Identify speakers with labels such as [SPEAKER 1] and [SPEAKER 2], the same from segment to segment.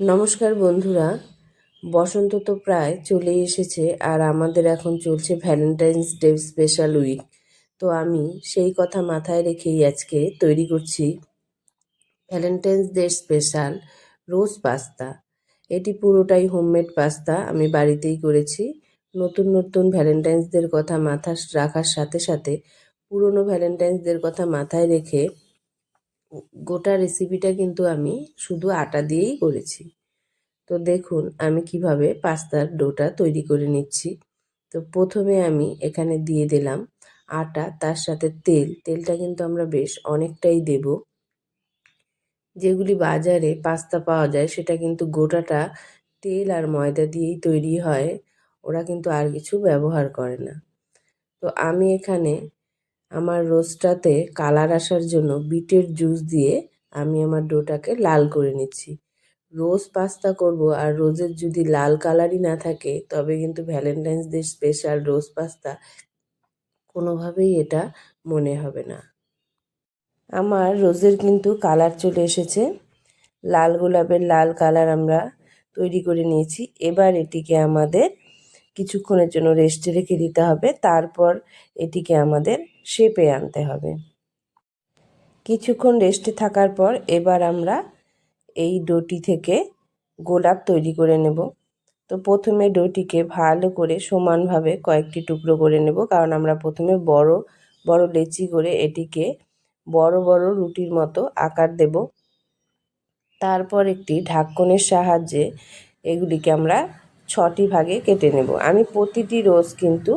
[SPEAKER 1] নমস্কার বন্ধুরা, বসন্ত তো প্রায় চলে এসেছে আর আমাদের এখন চলছে ভ্যালেন্টাইন্স ডে স্পেশাল উইক তো আমি সেই কথা মাথায় রেখেই আজকে তৈরি করছি Valentine's day special rose pasta. এটি পুরোটাই হোমমেড পাস্তা আমি বাড়িতেই করেছি। নতুন নতুন ভ্যালেন্টাইন্সদের কথা মাথা রাখার সাথে সাথে পুরনো ভ্যালেন্টাইন্সদের কথা মাথায় রেখে গোটা রেসিপিটা কিন্তু আমি শুধু আটা দিয়েই করেছি। তো দেখুন, আমি কীভাবে পাস্তার ডোটা তৈরি করে নিচ্ছি। তো প্রথমে আমি এখানে দিয়ে দিলাম আটা, তার সাথে তেল। তেলটা কিন্তু আমরা বেশ অনেকটাই দেব। যেগুলি বাজারে পাস্তা পাওয়া যায়, সেটা কিন্তু গোটাটা তেল আর ময়দা দিয়েই তৈরি হয়। ওরা কিন্তু আর কিছু ব্যবহার করে না। তো আমি এখানে আমার রোস্টটাতে কালার আসার জন্য বিটের জুস দিয়ে আমি আমার ডোটাকে লাল করে নিচ্ছি। রোজ পাস্তা করব আর রোজের যদি লাল কালারই না থাকে, তবে কিন্তু Valentine's day special rose pasta. কোনোভাবেই এটা মনে হবে না। আমার রোজের কিন্তু কালার চলে এসেছে। লাল গোলাপের লাল কালার আমরা তৈরি করে নিয়েছি। এবার এটিকে আমাদের কিছুক্ষণের জন্য রেস্টে রেখে দিতে হবে। তারপর এটিকে আমাদের শেপে আনতে হবে। কিছুক্ষণ রেস্টে থাকার পর এবার আমরা এই ডোটি থেকে গোলাপ তৈরি করে নেব। তো প্রথমে ডোটিকে ভালো করে সমানভাবে কয়েকটি টুকরো করে নেব। কারণ আমরা প্রথমে বড় বড় লেচি করে এটিকে বড় বড় রুটির মতো আকার দেব। তারপর একটি ঢাকনের সাহায্যে এগুলিকে আমরা ছটি ভাগে কেটে নেব। আমি প্রতিটি রোজ কিন্তু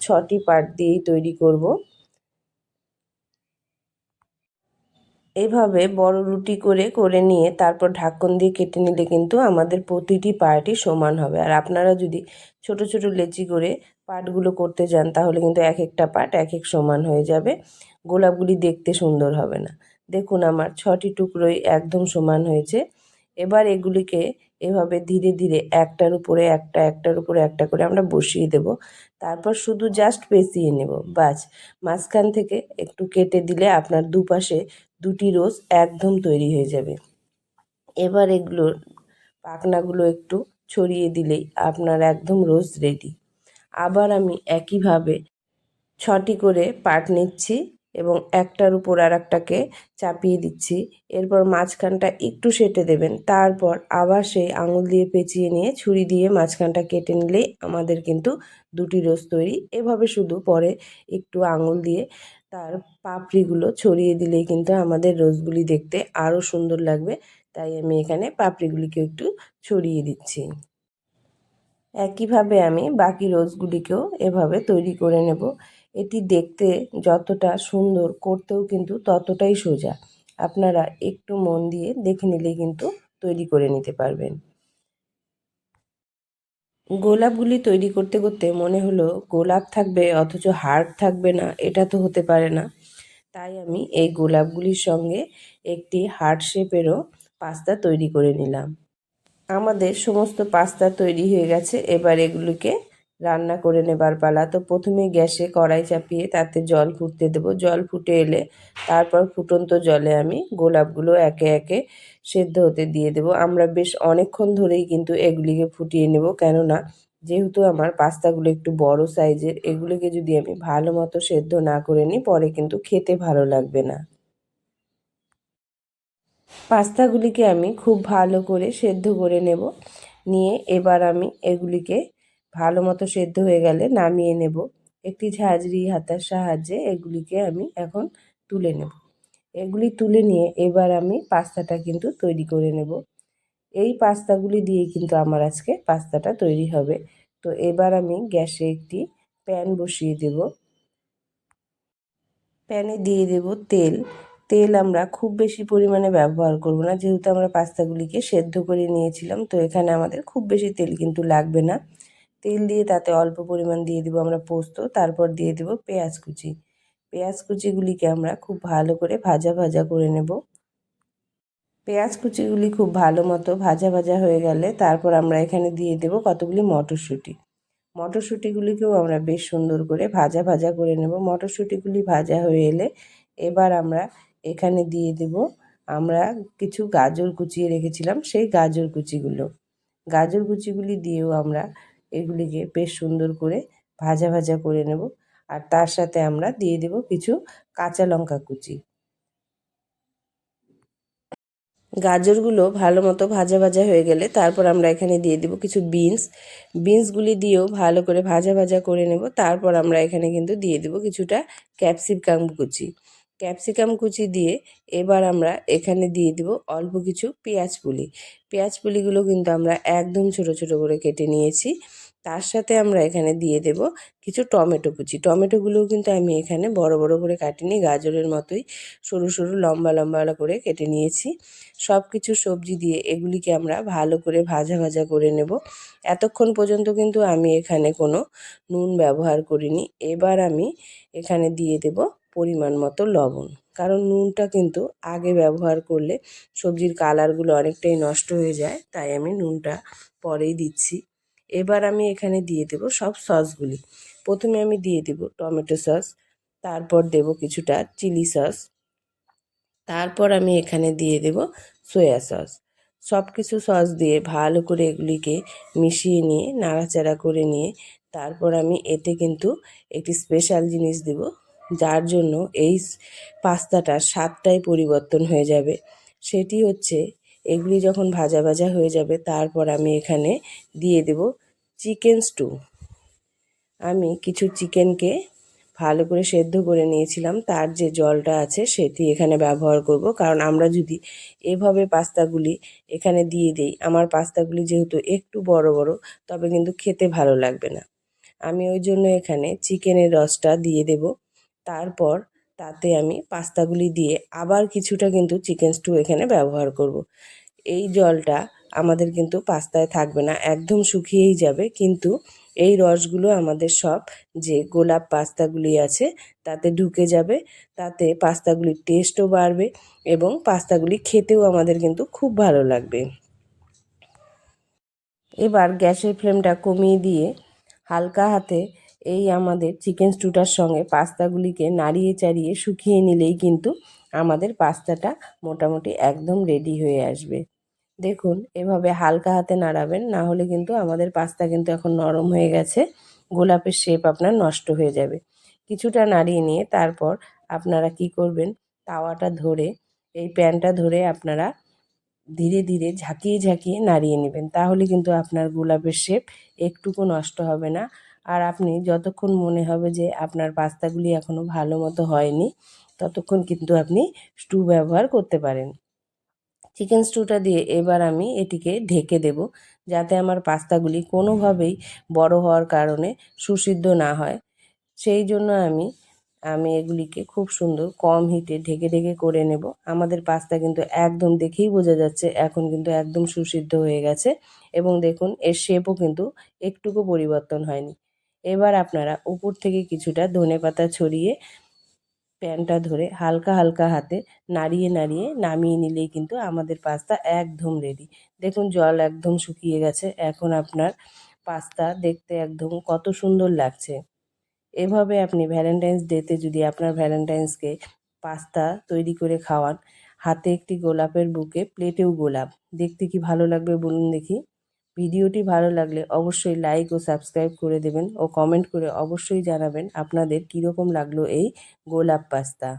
[SPEAKER 1] ছটি পার্ট দিয়েই তৈরি করব। এভাবে বড় রুটি করে করে নিয়ে তারপর ঢাকন দিয়ে কেটে নিলে কিন্তু আমাদের প্রতিটি পার্টই সমান হবে। আর আপনারা যদি ছোট ছোট লেচি করে পার্টগুলো করতে যান, তাহলে কিন্তু এক একটা পার্ট এক এক সমান হয়ে যাবে। গোলাপগুলি দেখতে সুন্দর হবে না। দেখুন, আমার ছটি টুকরোই একদম সমান হয়েছে। এবার এগুলিকে এভাবে ধীরে ধীরে একটার উপরে একটা, একটার উপরে একটা করে আমরা বসিয়ে দেব। তারপর শুধু জাস্ট পেঁচিয়ে নেব বাস মাঝখান থেকে একটু কেটে দিলে আপনার দুপাশে দুটি রোজ একদম তৈরি হয়ে যাবে। এবার এগুলোর পাখনাগুলো একটু ছড়িয়ে দিলেই আপনার একদম রোজ রেডি আবার আমি একইভাবে ছটি করে পাট নিচ্ছি। এবং একটার উপর আর একটাকে চাপিয়ে দিচ্ছি। এরপর মাঝখানটা একটু সেটে দেবেন। তারপর আবার সেই আঙুল দিয়ে পেঁচিয়ে নিয়ে ছুরি দিয়ে মাঝখানটা কেটে নিলেই আমাদের কিন্তু দুটি রোজ তৈরি। এভাবে শুধু পরে একটু আঙুল দিয়ে তার পাপড়িগুলো ছড়িয়ে দিলেই কিন্তু আমাদের রোজগুলি দেখতে আরও সুন্দর লাগবে। তাই আমি এখানে পাপড়িগুলিকে একটু ছড়িয়ে দিচ্ছি। একইভাবে আমি বাকি রোজগুলিকেও এভাবে তৈরি করে নেব। এটি দেখতে যতটা সুন্দর করতেও কিন্তু ততটাই সোজা। আপনারা একটু মন দিয়ে দেখে নিলে কিন্তু তৈরি করে নিতে পারবেন। গোলাপগুলি তৈরি করতে করতে মনে হলো গোলাপ থাকবে অথচ হার্ট থাকবে না, এটা তো হতে পারে না। তাই আমি এই গোলাপগুলির সঙ্গে একটি হার্ট শেপেরও পাস্তা তৈরি করে নিলাম। আমাদের সমস্ত পাস্তা তৈরি হয়ে গেছে, এবার এগুলিকে রান্না করে নেবার পালা। তো প্রথমে গ্যাসে কড়াই চাপিয়ে তাতে জল ফুটতে দেবো। জল ফুটে এলে তারপর ফুটন্ত জলে আমি গোলাপগুলো একে একে সেদ্ধ হতে দিয়ে দেবো। আমরা বেশ অনেকক্ষণ ধরেই কিন্তু এগুলিকে ফুটিয়ে নেব। কেননা, যেহেতু আমার পাস্তাগুলো একটু বড় সাইজের, এগুলিকে যদি আমি ভালো মতো সেদ্ধ না করে নিই, পরে কিন্তু খেতে ভালো লাগবে না। পাস্তাগুলিকে আমি খুব ভালো করে সেদ্ধ করে নেব। নিয়ে এবার আমি এগুলিকে ভালো মতো সেদ্ধ হয়ে গেলে নামিয়ে নেব। একটি ঝাঁঝরি হাতার সাহায্যে এগুলিকে আমি এখন তুলে নেব। এগুলি তুলে নিয়ে এবার আমি পাস্তাটা কিন্তু তৈরি করে নেব। এই পাস্তাগুলি দিয়ে কিন্তু আমার আজকে পাস্তাটা তৈরি হবে। তো এবার আমি গ্যাসে একটি প্যান বসিয়ে দেব। প্যানে দিয়ে দেব তেল। তেল আমরা খুব বেশি পরিমাণে ব্যবহার করব না। যেহেতু আমরা পাস্তাগুলিকে সেদ্ধ করে নিয়েছিলাম, তো এখানে আমাদের খুব বেশি তেল কিন্তু লাগবে না। তেল দিয়ে তাতে অল্প পরিমাণ দিয়ে দিব আমরা পোস্ত, তারপর দিয়ে দেব পেঁয়াজ কুচি। পেঁয়াজ কুচিগুলিকে আমরা খুব ভালো করে ভাজা ভাজা করে নেব। পেঁয়াজ কুচিগুলি খুব ভালো মতো ভাজা ভাজা হয়ে গেলে তারপর আমরা এখানে দিয়ে দেব কতগুলি মটরশুঁটি। মটরশুঁটিগুলিকেও আমরা বেশ সুন্দর করে ভাজা ভাজা করে নেব। মটরশুঁটিগুলি ভাজা হয়ে এলে এবার আমরা এখানে দিয়ে দেব, আমরা কিছু গাজর কুচিয়ে রেখেছিলাম, সেই গাজর কুচিগুলো। গাজর কুচিগুলি দিয়েও আমরা এগুলিকে বেশ সুন্দর করে ভাজা ভাজা করে নেব। আর তার সাথে আমরা দিয়ে দেব কিছু কাঁচা লঙ্কা কুচি। গাজরগুলো ভালো মতো ভাজা ভাজা হয়ে গেলে তারপর আমরা এখানে দিয়ে দেব কিছু বিনস। বিনসগুলি দিয়েও ভালো করে ভাজা ভাজা করে নেব। তারপর আমরা এখানে কিন্তু দিয়ে দেব কিছুটা ক্যাপসিকাম কুচি। ক্যাপসিকাম কুচি দিয়ে এবার আমরা এখানে দিয়ে দেব অল্প কিছু পেঁয়াজ পুলি। পেঁয়াজ পুলিগুলো কিন্তু আমরা একদম ছোট ছোট করে কেটে নিয়েছি। তার সাথে আমরা এখানে দিয়ে দেব কিছু টমেটো কুচি। টমেটোগুলোও কিন্তু আমি এখানে বড় বড় করে কাটিনি, গাজরের মতোই সরু সরু, লম্বা লম্বা করে কেটে নিয়েছি। সব কিছু সবজি দিয়ে এগুলিকে আমরা ভালো করে ভাজা ভাজা করে নেব। এতক্ষণ পর্যন্ত কিন্তু আমি এখানে কোনো নুন ব্যবহার করিনি। এবার আমি এখানে দিয়ে দেব পরিমাণ মতো লবণ। কারণ নুনটা কিন্তু আগে ব্যবহার করলে সবজির কালারগুলো অনেকটাই নষ্ট হয়ে যায়, তাই আমি নুনটা পরেই দিচ্ছি। এবার আমি এখানে দিয়ে দেব সব সসগুলি। প্রথমে আমি দিয়ে দেব টমেটো সস, তারপর দেব কিছুটা চিলি সস, তারপর আমি এখানে দিয়ে দেব সয়া সস। সব কিছু সস দিয়ে ভালো করে এগুলিকে মিশিয়ে নিয়ে, নাড়াচাড়া করে নিয়ে, তারপর আমি এতে কিন্তু একটি স্পেশাল জিনিস দেব, যার জন্য এই পাস্তাটার স্বাদটাই পরিবর্তন হয়ে যাবে। সেটি হচ্ছে, এগুলি যখন ভাজা ভাজা হয়ে যাবে, তারপর আমি এখানে দিয়ে দেব চিকেন স্টু। আমি কিছু চিকেনকে ভালো করে সেদ্ধ করে নিয়েছিলাম। তার যে জলটা আছে সেটি এখানে ব্যবহার করব। কারণ আমরা যদি এভাবে পাস্তাগুলি এখানে দিয়ে দিই, আমার পাস্তাগুলি যেহেতু একটু বড় বড়, তবে কিন্তু খেতে ভালো লাগবে না। আমি ওই জন্য এখানে চিকেনের রসটা দিয়ে দেব। তারপর তাতে আমি পাস্তাগুলি দিয়ে আবার কিছুটা কিন্তু চিকেন স্টু এখানে ব্যবহার করব। এই জলটা আমাদের কিন্তু পাস্তায় থাকবে না, একদম শুকিয়েই যাবে। কিন্তু এই রসগুলো আমাদের সব যে গোলাপ পাস্তাগুলি আছে, তাতে ঢুকে যাবে, তাতে পাস্তাগুলির টেস্টও বাড়বে এবং পাস্তাগুলি খেতেও আমাদের কিন্তু খুব ভালো লাগবে। এবার গ্যাসের ফ্লেমটা কমিয়ে দিয়ে হালকা হাতে এই আমাদের চিকেন স্টুটার সঙ্গে পাস্তাগুলিকে নাড়িয়ে চাড়িয়ে শুকিয়ে নিলেই কিন্তু আমাদের পাস্তাটা মোটামুটি একদম রেডি হয়ে আসবে। দেখুন, এভাবে হালকা হাতে নাড়াবেন, না হলে কিন্তু আমাদের পাস্তা কিন্তু এখন নরম হয়ে গেছে, গোলাপের শেপ আপনার নষ্ট হয়ে যাবে। কিছুটা নাড়িয়ে নিয়ে তারপর আপনারা কি করবেন, তাওয়াটা ধরে, এই প্যানটা ধরে আপনারা ধীরে ধীরে ঝাঁকিয়ে ঝাঁকিয়ে নাড়িয়ে নেবেন, তাহলে কিন্তু আপনার গোলাপের শেপ একটুকু নষ্ট হবে না। আর আপনি যতক্ষণ মনে হবে যে আপনার পাস্তাগুলি এখনও ভালো মতো হয়নি, ততক্ষণ কিন্তু আপনি স্টু ব্যবহার করতে পারেন। চিকেন স্টুটা দিয়ে এবার আমি এটিকে ঢেকে দেব, যাতে আমার পাস্তাগুলি কোনোভাবেই বড় হওয়ার কারণে সুসিদ্ধ না হয়। সেই জন্য আমি আমি এগুলিকে খুব সুন্দর কম হিটে ঢেকে ঢেকে করে নেব। আমাদের পাস্তা কিন্তু একদম দেখেই বোঝা যাচ্ছে, এখন কিন্তু একদম সুসিদ্ধ হয়ে গেছে এবং দেখুন, এর শেপও কিন্তু একটুকু পরিবর্তন হয়নি। এবার আপনারা উপর থেকে কিছুটা ধনে পাতা ছড়িয়ে প্যানটা ধরে হালকা হালকা হাতে নাড়িয়ে নাড়িয়ে নামিয়ে নিলেই কিন্তু আমাদের পাস্তা একদম রেডি দেখুন জল একদম শুকিয়ে গেছে। এখন আপনার পাস্তা দেখতে একদম কত সুন্দর লাগছে। এভাবে আপনি ভ্যালেন্টাইন্স ডেতে যদি আপনার ভ্যালেন্টাইন্সকে পাস্তা তৈরি করে খাওয়ান, হাতে একটি গোলাপের বুকে প্লেটেও গোলাপ। দেখতে কি ভালো লাগবে বলুন দেখি। ভিডিওটি ভালো লাগলে অবশ্যই লাইক ও সাবস্ক্রাইব করে দেবেন ও কমেন্ট করে অবশ্যই জানাবেন আপনাদের কীরকম লাগল এই গোলাপ পাস্তা।